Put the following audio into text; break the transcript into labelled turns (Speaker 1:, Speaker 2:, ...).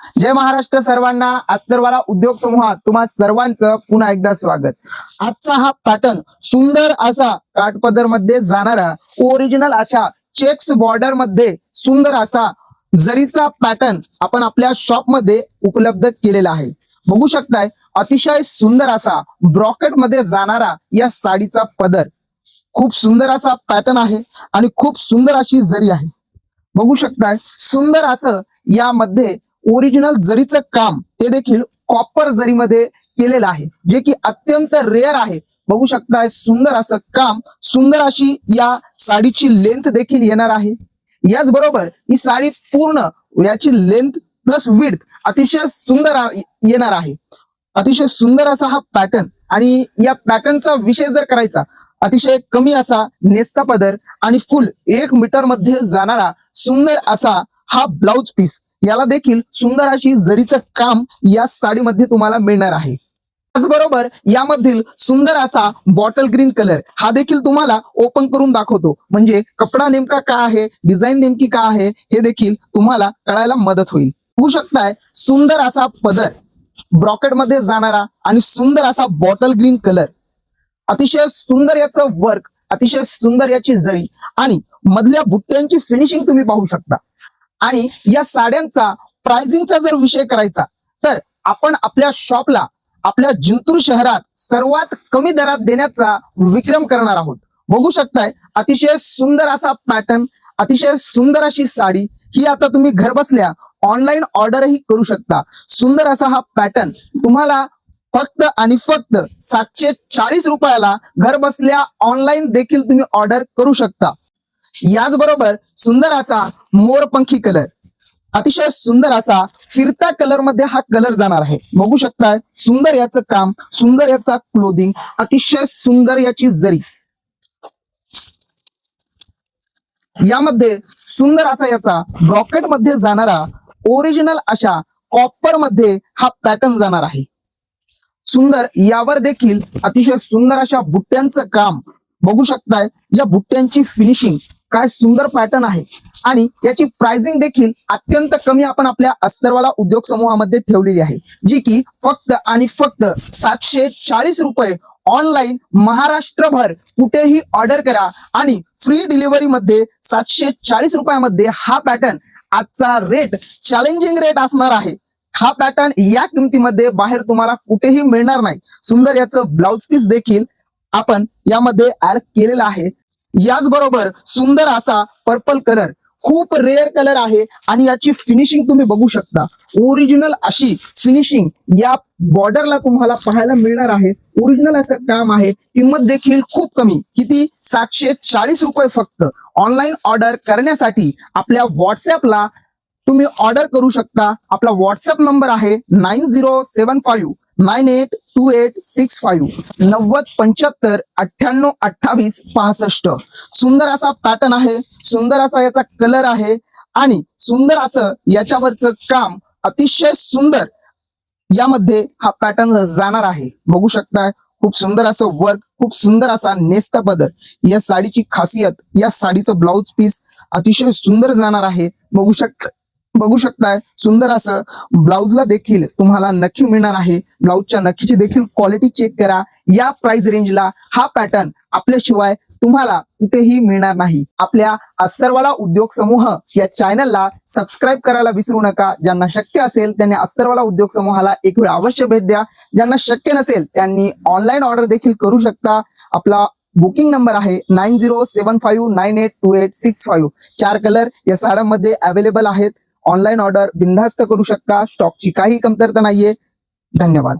Speaker 1: जय महाराष्ट्र सर्वांना. अस्तरवाला उद्योग समूहात तुम्हा सर्वांचं पुन्हा एकदा स्वागत. आजचा हा पॅटर्न सुंदर असा काठपदरमध्ये जाणारा ओरिजिनल अशा चेक्स बॉर्डरमध्ये सुंदर असा जरीचा पॅटर्न आपण आपल्या शॉपमध्ये उपलब्ध केलेला आहे. बघू शकताय अतिशय सुंदर असा ब्रॉकेटमध्ये जाणारा या साडीचा पदर. खूप सुंदर असा पॅटर्न आहे आणि खूप सुंदर अशी जरी आहे. बघू शकताय सुंदर असं यामध्ये ओरिजिनल जरीचं काम ते देखील कॉपर जरीमध्ये केलेलं आहे. जे की अत्यंत रेअर आहे. बघू शकताय सुंदर असं काम सुंदर अशी या साडीची लेंथ देखील येणार आहे. याचबरोबर ही साडी पूर्ण याची लेंथ प्लस विड्थ अतिशय सुंदर येणार आहे. अतिशय सुंदर असा हा पॅटर्न आणि या पॅटर्नचा विषय जर करायचा अतिशय कमी असा नेस्ता पदर आणि फुल एक मीटरमध्ये जाणारा सुंदर असा हा ब्लाउज पीस याला देखील सुंदर अशी जरीचं काम या साडीमध्ये तुम्हाला मिळणार आहे. त्याचबरोबर यामधील सुंदर असा बॉटल ग्रीन कलर हा देखील तुम्हाला ओपन करून दाखवतो. म्हणजे कपडा नेमका काय आहे डिझाईन नेमकी काय आहे हे देखील तुम्हाला कळायला मदत होईल. बघू शकताय सुंदर असा पदर ब्रॉकेटमध्ये जाणारा आणि सुंदर असा बॉटल ग्रीन कलर. अतिशय सुंदर याचं वर्क अतिशय सुंदर याची जरी आणि मधल्या बुट्ट्यांची फिनिशिंग तुम्ही पाहू शकता. आणि या साड्यांचा प्राइसिंगचा जर विषय करायचा तर आपण आपल्या शॉपला आपल्या जिंतूर शहरात सर्वात कमी दरात देण्याचा विक्रम करणार आहोत. बघू शकताय अतिशय सुंदर असा पॅटर्न अतिशय सुंदर अशी साडी ही आता तुम्ही घर बसल्या ऑनलाईन ऑर्डरही करू शकता. सुंदर असा हा पॅटर्न तुम्हाला फक्त आणि फक्त सातशे चाळीस रुपयाला घर बसल्या ऑनलाईन देखील तुम्ही ऑर्डर करू शकता. याचबरोबर सुंदर असा मोरपंखी कलर अतिशय सुंदर असा फिरता कलरमध्ये हा कलर जाणार आहे. बघू शकताय सुंदर याचं काम सुंदर याचा क्लोदिंग अतिशय सुंदर याची जरी. यामध्ये सुंदर असा याचा ब्रॉकेटमध्ये जाणारा ओरिजिनल अशा कॉपरमध्ये हा पॅटर्न जाणार आहे. सुंदर यावर देखील अतिशय सुंदर अशा बुट्ट्यांचं काम. बघू शकताय या बुट्ट्यांची फिनिशिंग काय सुंदर पॅटर्न आहे. आणि याची प्राइसिंग देखील अत्यंत कमी आपण आपल्या अस्तरवाला उद्योग समूहामध्ये ठेवलेली आहे. जी की फक्त आणि फक्त सातशे चाळीस रुपये ऑनलाईन महाराष्ट्रभर कुठेही ऑर्डर करा आणि फ्री डिलिव्हरी मध्ये सातशे चाळीस रुपयामध्ये हा पॅटर्न आजचा रेट चॅलेंजिंग रेट असणार आहे. हा पॅटर्न या किमतीमध्ये बाहेर तुम्हाला कुठेही मिळणार नाही. सुंदर याचं ब्लाउज पीस देखील आपण यामध्ये ऍड केलेलं आहे. याचबरोबर सुंदर असा पर्पल कलर खूप रेअर कलर आहे आणि याची फिनिशिंग तुम्ही बघू शकता. ओरिजिनल अशी फिनिशिंग या बॉर्डरला तुम्हाला पाहायला मिळणार आहे. ओरिजिनल असं काम आहे. किंमत देखील खूप कमी. किती? सातशे चाळीस रुपये फक्त. ऑनलाईन ऑर्डर करण्यासाठी आपल्या व्हॉट्सअपला तुम्ही ऑर्डर करू शकता. आपला व्हॉट्सअप नंबर आहे nine zero seven five nine eight two eight six five नव्वद पंच्याहत्तर अठ्ठ्याण्णव अठ्ठावीस पासष्ट. सुंदर असा पॅटर्न आहे सुंदर असा याचा कलर आहे आणि सुंदर असं याच्यावरचं काम अतिशय सुंदर यामध्ये हा पॅटर्न जाणार आहे. बघू शकताय खूप सुंदर असं वर्क खूप सुंदर असा नेस्ता बदल या साडीची खासियत या साडीचं ब्लाउज पीस अतिशय सुंदर जाणार आहे. बघू शकता बघू शकताय. सुंदर असं ब्लाउजला देखील तुम्हाला नक्की मिळणार आहे. ब्लाउजच्या नक्कीची देखील क्वालिटी चेक करा. या प्राइस रेंजला हा पॅटर्न आपल्याशिवाय तुम्हाला कुठेही मिळणार नाही. आपल्या अस्तरवाला उद्योग समूह या चॅनलला सबस्क्राईब करायला विसरू नका. ज्यांना शक्य असेल त्यांनी अस्तरवाला उद्योग समूहाला एक वेळ अवश्य भेट द्या. ज्यांना शक्य नसेल त्यांनी ऑनलाईन ऑर्डर देखील करू शकता. आपला बुकिंग नंबर आहे nine zero seven five nine eight two eight six five चार कलर या साड्यांमध्ये अवेलेबल आहेत. ऑनलाईन ऑर्डर बिनधास्त करू शकता. स्टॉकची काही कमतरता नाहीये. धन्यवाद.